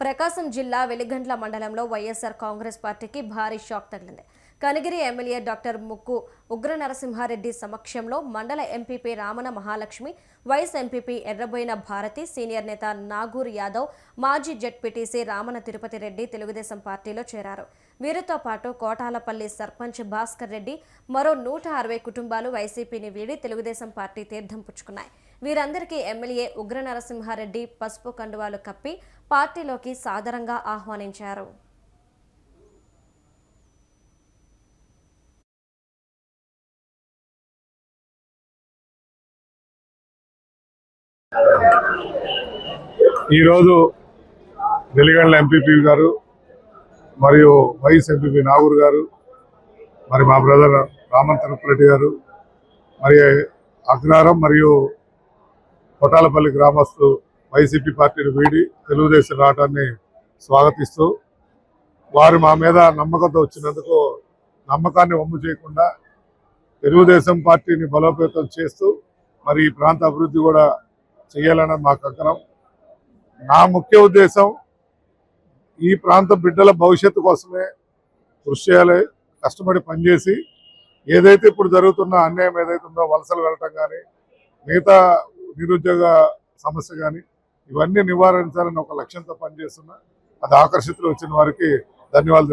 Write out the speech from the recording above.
ప్రకాశం జిల్లా వెలిగంట్ల మండలంలో వైఎస్ఆర్ కాంగ్రెస్ పార్టీకి భారీ షాక్ తగిలింది. కనిగిరి ఎమ్మెల్యే డాక్టర్ ముక్కు ఉగ్ర నరసింహారెడ్డి సమక్షంలో మండల MPP రామన Mahalakshmi vice MPP Erraboina Bharati senior నేత నాగూర్ యాదవ్ మాజీ జెడ్పీటీసీ రామన తిరుపతి రెడ్డి తెలుగుదేశం పార్టీలో చేరారు. వీరితో పాటు కోటాలపల్లి సర్పంచ్ భాస్కర్ రెడ్డి మరో నూట అరవై కుటుంబాలు వైసీపీని వీడి తెలుగుదేశం పార్టీ తీర్థం పుచ్చుకున్నాయి. వీరందరికీ ఎమ్మెల్యే ఉగ్ర నరసింహారెడ్డి పసుపు కండువాలు కప్పి పార్టీలోకి సాదరంగా ఆహ్వానించారు. ఈరోజు వెలిగండ్ల ఎంపీపీ గారు మరియు వైస్ ఎంపీపీ నాగూర్ గారు మరి మా బ్రదర్ రామన్ తిరుపతి గారు మరి అగ్నారం మరియు కొటాలపల్లి గ్రామస్తు వైసీపీ పార్టీని వీడి తెలుగుదేశం రావడాన్ని స్వాగతిస్తూ వారు మా మీద నమ్మకంతో వచ్చినందుకు నమ్మకాన్ని వమ్ము చేయకుండా తెలుగుదేశం పార్టీని బలోపేతం చేస్తూ మరి ఈ ప్రాంత అభివృద్ధి కూడా చేయాలని మా కంకణం నా ముఖ్య ఉద్దేశం ఈ ప్రాంత బిడ్డల భవిష్యత్తు కోసమే కృషి చేయాలి కష్టపడి పనిచేసి ఏదైతే ఇప్పుడు జరుగుతున్న అన్యాయం ఏదైతే ఉందో వలసలు వెళ్ళటం కానీ మిగతా నిరుద్యోగ సమస్య కానీ ఇవన్నీ నివారించాలని ఒక లక్ష్యంతో పనిచేస్తున్నా. అది ఆకర్షితులు వచ్చిన వారికి ధన్యవాదాలు